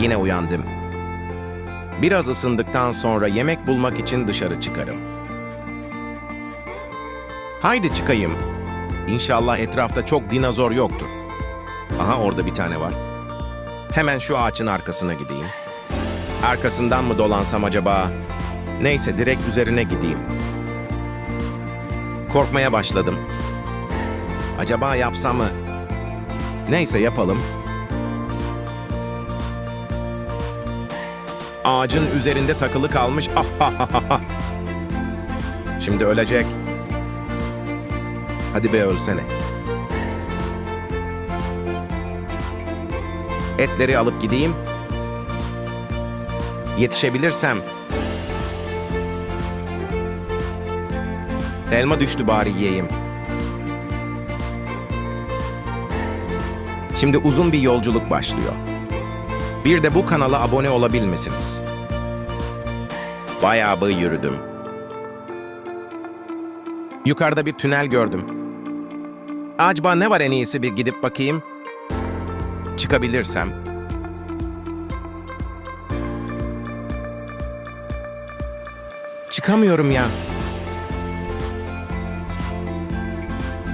Yine uyandım. Biraz ısındıktan sonra yemek bulmak için dışarı çıkarım. Haydi çıkayım. İnşallah etrafta çok dinozor yoktur. Aha orada bir tane var. Hemen şu ağaçın arkasına gideyim. Arkasından mı dolansam acaba? Neyse direkt üzerine gideyim. Korkmaya başladım. Acaba yapsam mı? Neyse yapalım. Ağacın üzerinde takılı kalmış. Ah. Şimdi ölecek. Hadi be ölsene. Etleri alıp gideyim. Yetişebilirsem. Elma düştü bari yiyeyim. Şimdi uzun bir yolculuk başlıyor. Bir de bu kanala abone olabilmesiniz. Bayağı bir yürüdüm. Yukarıda bir tünel gördüm. Acaba ne var en iyisi bir gidip bakayım? Çıkabilirsem. Çıkamıyorum ya.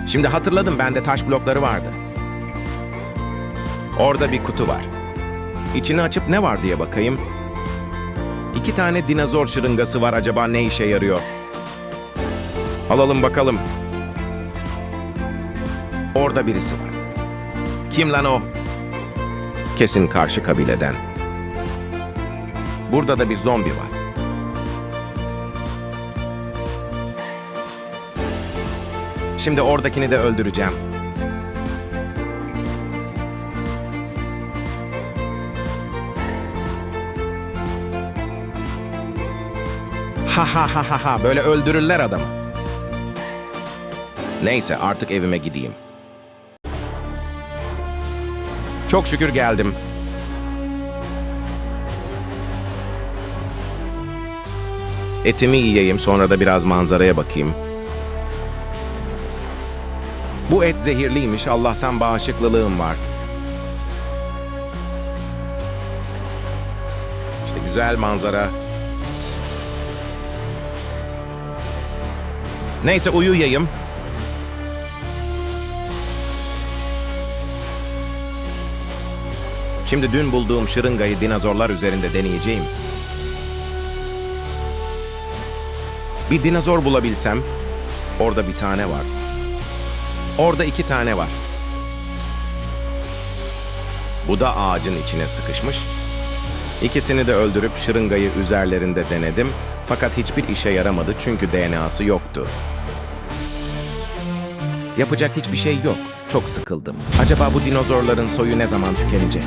Şimdi hatırladım bende taş blokları vardı. Orada bir kutu var. İçini açıp ne var diye bakayım. İki tane dinozor şırıngası var acaba ne işe yarıyor? Alalım bakalım. Orada birisi var. Kim lan o? Kesin karşı kabileden. Burada da bir zombi var. Şimdi oradakini de öldüreceğim. Ha ha ha ha ha böyle öldürürler adamı. Neyse artık evime gideyim. Çok şükür geldim. Etimi yiyeyim sonra da biraz manzaraya bakayım. Bu et zehirliymiş Allah'tan bağışıklılığım var. İşte güzel manzara. Neyse uyuyayım. Şimdi dün bulduğum şırıngayı dinozorlar üzerinde deneyeceğim. Bir dinozor bulabilsem, orada bir tane var. Orada iki tane var. Bu da ağacın içine sıkışmış. İkisini de öldürüp şırıngayı üzerlerinde denedim. Fakat hiçbir işe yaramadı çünkü DNA'sı yoktu. Yapacak hiçbir şey yok. Çok sıkıldım. Acaba bu dinozorların soyu ne zaman tükenecek?